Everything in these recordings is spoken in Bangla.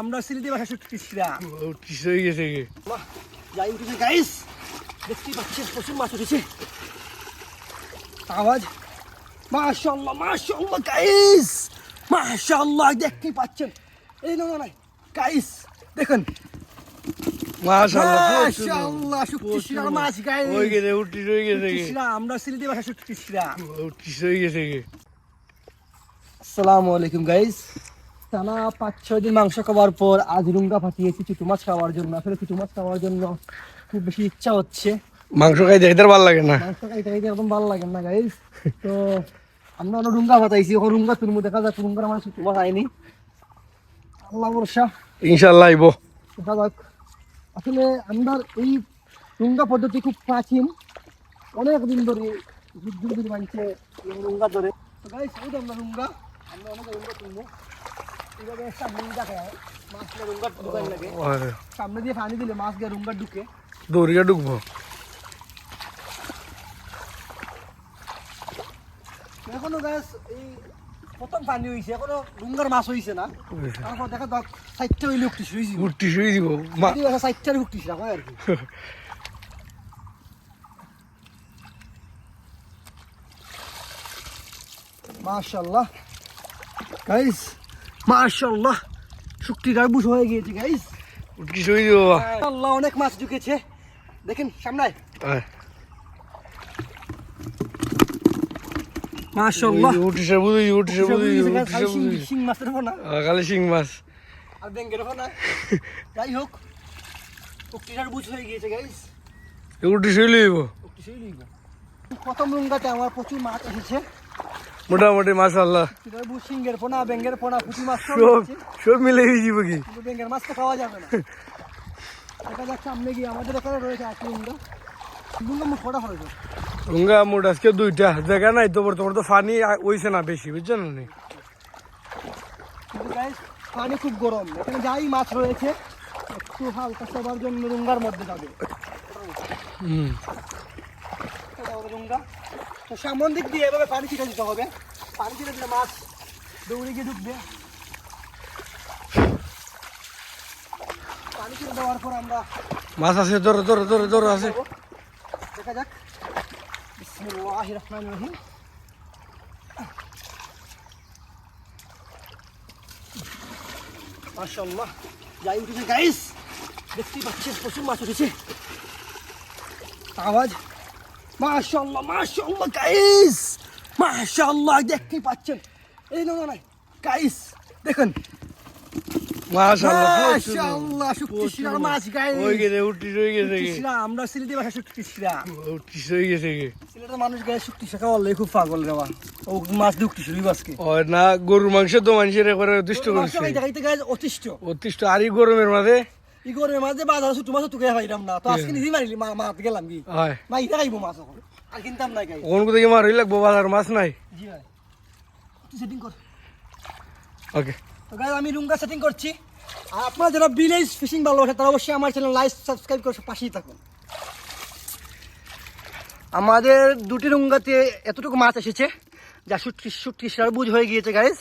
আমরা সিলেটি ভাষা শুকতিশরা উঠিস হয়ে গেছে যাই উঠেছে গাইস দেখতেই পাচ্ছেন প্রচুর মাছ উঠেছে। আওয়াজ। গাইস মাশাআল্লাহ দেখতেই পাচ্ছেন। এই না না গাইস দেখুন। আমরা সিলেটি ভাষা শুকতিশরা উঠিস হয়ে গেছে আসসালামু আলাইকুম গাইস টানা পাঁচ ছয় দিন মাংস খাওয়ার পর আজ রুঙ্গা ফাটিয়েছি চিতু মাছ খাওয়ার জন্য। আসলে চিতু মাছ খাওয়ার জন্য খুব বেশি ইচ্ছা হচ্ছে। মাংস খাই দেখতে ভালো লাগে না। মাংস খাইতে খাইতে একদম ভালো লাগে না গাইস তো আমরা অন্য রুঙ্গা ফাটাইছি। এখন রুঙ্গা তুলমু দেখা যাক রুঙ্গার আমার চিতু মাছ আইনি। আল্লাহ বর্ষা ইনশাআল্লাহ আইব। দেখা যাক। আসলে আমরা এই রুঙ্গা পদ্ধতি খুব প্রাচীন। অনেক দিন ধরে যুগ যুগ ধরে মানছে রুঙ্গা ধরে। তো গাইস আমরা রুঙ্গা মাছ গিয়ে রুঙ্গা ঢুকে দৌড়িয়া ঢুকবো এখনও গাছ এই প্রথম পানি হয়েছে এখনও রুঙ্গার মাছ হয়েছে না তারপর দেখা যাক সাইডটা হইলে উঠতিস হয়েছি উঠিস হয়ে দিব মা সাইডটার উঠতিস না আর কি মাশাল্লাহ গাইস মাশাল্লাহ শুক্তি গার্বুজ হয়ে গিয়েছে গাইস উঠিস হয়ে দিব আল্লাহ অনেক মাছ ঢুকেছে। দেখেন সামনে আয়। মাশাল্লাহ উঠিস বুঝি উঠিস বুঝি উঠিস বুঝি শিং মাছের পোনা কালে শিং মাছ। আর ব্যাঙ্গের পোনা যাই হোক শুক্তি গার্বুজ হয়ে গিয়েছে গাইস উঠিস হয়ে লইব। প্রথম রুঙ্গাতে আমার প্রচুর মাছ এসেছে। মোটামুটি মাশাআল্লাহ। শিঙ্গের পোনা ব্যাঙ্গের পোনা পুঁটি মাছ সব সব মিলে যাব কি ব্যাঙ্গের মাছ তো খাওয়া যাবে না। দেখা যাক সামনে গিয়ে আমাদের ওখানে রয়েছে মুখ মোট আজকে দুইটা। দেখা নাই তো তোমার তো পানি হইছে না বেশি বুঝছেন না পানি খুব গরম। এখানে যাই মাছ রয়েছে একটু হালকা সবার জন্য রুঙ্গার মধ্যে যাবে। হুম। রুঙ্গা তো সামন দিক দিয়ে এভাবে পানি ছিটা দিতে হবে। পানি ছিটা দিলে মাছ দৌড়ে গিয়ে ঢুকবে। পানি ছিটা দেওয়ার পর আমরা মাছ আছে ধরো ধরো ধরো ধরো আছে। দেখা যাক। বিসমিল্লাহির রহমানির রহিম। মাশাআল্লাহ। যাই উঠেছে গাইস দেখতেই পাচ্ছেন প্রচুর মাছ উঠেছে। আওয়াজ মাশাআল্লাহ মাশাআল্লাহ গাইস মাশাআল্লাহ দেখতেই পাচ্ছেন। এই না না গাইস দেখুন। আমরা সিলেটি মানুষ গায়ে শুক্তি শেখা বললে খুব পাগল রে ও মাছ আজকে। না গরুর মাংস তো মানুষের একবারে করছে। অতিষ্ঠ। অতিষ্ঠ আর এই গরমের মাঝে। ই করে মাঝে বাজার ছুটু মাছ তুকে পাইলাম না তো আজকে নিজেই মারিলি মাছ গেলাম কি হয় ইটা খাইবো মাছ আর কিনতাম না গাই কোন কোথায় মার হইলে বাজার মাছ নাই জি ভাই তুই সেটিং কর ওকে তো গাইজ আমি রুমটা সেটিং করছি আর আপনারা যারা ভিলেজ ফিশিং ভালোবাসে তারা অবশ্যই আমার চ্যানেল লাইক সাবস্ক্রাইব করে পাশেই থাকুন আমাদের দুটি রুঙ্গাতে এতটুকু মাছ এসেছে যা সুটকি সুটকিসরা বুঝ হয়ে গিয়েছে গাইজ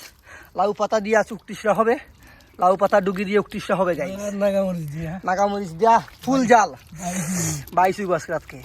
লাউ পাতা দিয়ে চুক্তিসরা হবে লাউ পাতা ডুগি দিয়ে উক্তিসরা হবে গাইজ নাগামরিচ দিয়া নাগামরিচ দিয়া ফুল জাল বাইশ গাছ রাতকে